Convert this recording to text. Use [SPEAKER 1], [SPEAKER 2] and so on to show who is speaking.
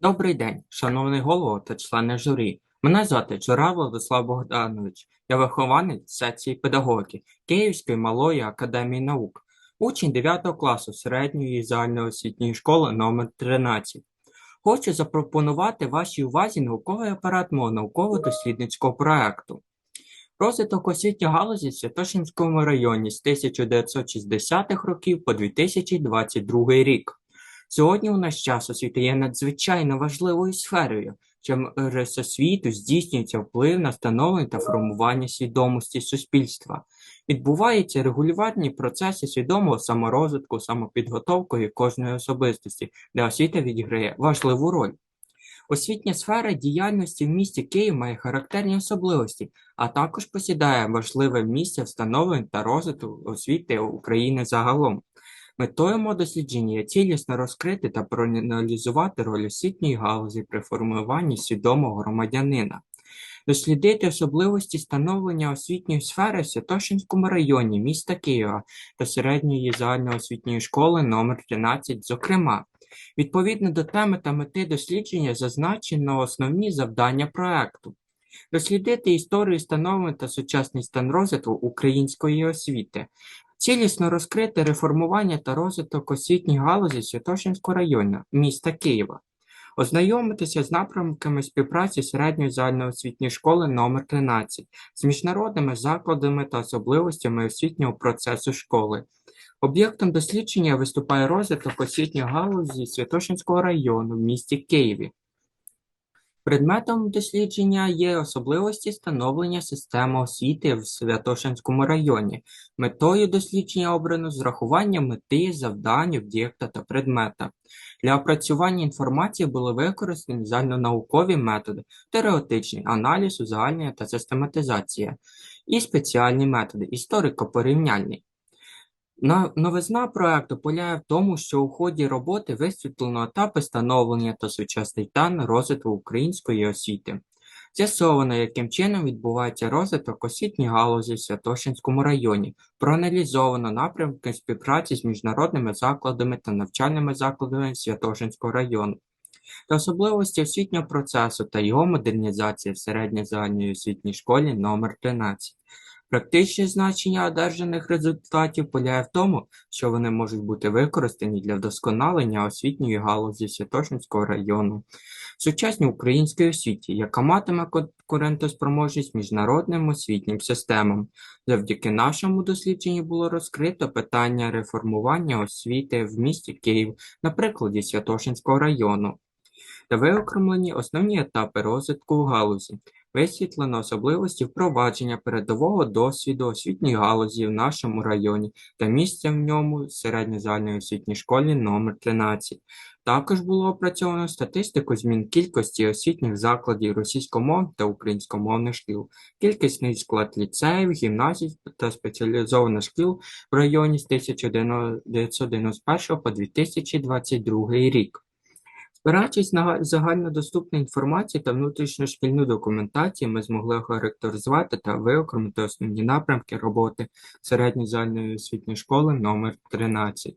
[SPEAKER 1] Добрий день, шановний голово та члени журі. Мене звати Джура Владислав Богданович. Я вихованець секції педагогіки Київської малої академії наук, учень 9 класу середньої загальноосвітньої школи номер 13. Хочу запропонувати вашій увазі науковий апарат мого науково-дослідницького проекту. Розвиток освітньої галузі в Святошинському районі з 1960-х років по 2022 рік. Сьогодні у наш час освіта є надзвичайно важливою сферою, через освіту здійснюється вплив на становлення та формування свідомості суспільства. Відбуваються регулювальні процеси свідомого саморозвитку, самопідготовкою кожної особистості, де освіта відіграє важливу роль. Освітня сфера діяльності в місті Київ має характерні особливості, а також посідає важливе місце в становленні та розвитку освіти України загалом. Метою мого дослідження є цілісно розкрити та проаналізувати роль освітньої галузі при формуванні свідомого громадянина, дослідити особливості становлення освітньої сфери в Святошинському районі міста Києва та середньої загальноосвітньої школи номер 13 зокрема. Відповідно до теми та мети дослідження зазначено основні завдання проекту. Дослідити історію становлення та сучасний стан розвитку української освіти, Цілісно розкрити реформування та розвиток освітньої галузі Святошинського району міста Києва, ознайомитися з напрямками співпраці середньої загальноосвітньої школи номер 13 з міжнародними закладами та особливостями освітнього процесу школи. Об'єктом дослідження виступає розвиток освітньої галузі Святошинського району в місті Києві. Предметом дослідження є особливості становлення системи освіти в Святошинському районі. Метою дослідження обрано з врахуванням мети, завдань, об'єкта та предмета. Для опрацювання інформації були використані загальнонаукові методи, теоретичний аналіз, узагальнення та систематизація, і спеціальні методи, історико-порівняльний. На- Новизна проекту полягає в тому, що у ході роботи висвітлено етапи становлення та сучасний стан розвитку української освіти. З'ясовано, яким чином відбувається розвиток освітньої галузі в Святошинському районі, проаналізовано напрямки співпраці з міжнародними закладами та навчальними закладами Святошинського району, та особливості освітнього процесу та його модернізації в середньої загальній освітній школі номер 13. Практичне значення одержаних результатів полягає в тому, що вони можуть бути використані для вдосконалення освітньої галузі Святошинського району, сучасній українській освіті, яка матиме конкурентоспроможність міжнародним освітнім системам. Завдяки нашому дослідженню було розкрито питання реформування освіти в місті Київ на прикладі Святошинського району та виокремлені основні етапи розвитку галузі. Висвітлено особливості впровадження передового досвіду освітньої галузі в нашому районі та місця в ньому середньо-загальної освітній школі номер 13. Також було опрацьовано статистику змін кількості освітніх закладів російськомовних та українськомовних шкіл, кількісний склад ліцеїв, гімназій та спеціалізованих шкіл в районі з 1991 по 2022 рік. Спираючись на загальнодоступну інформацію та внутрішньошкільну документацію, ми змогли охарактеризувати та виокремити основні напрямки роботи середньої загальної освітньої школи номер 13.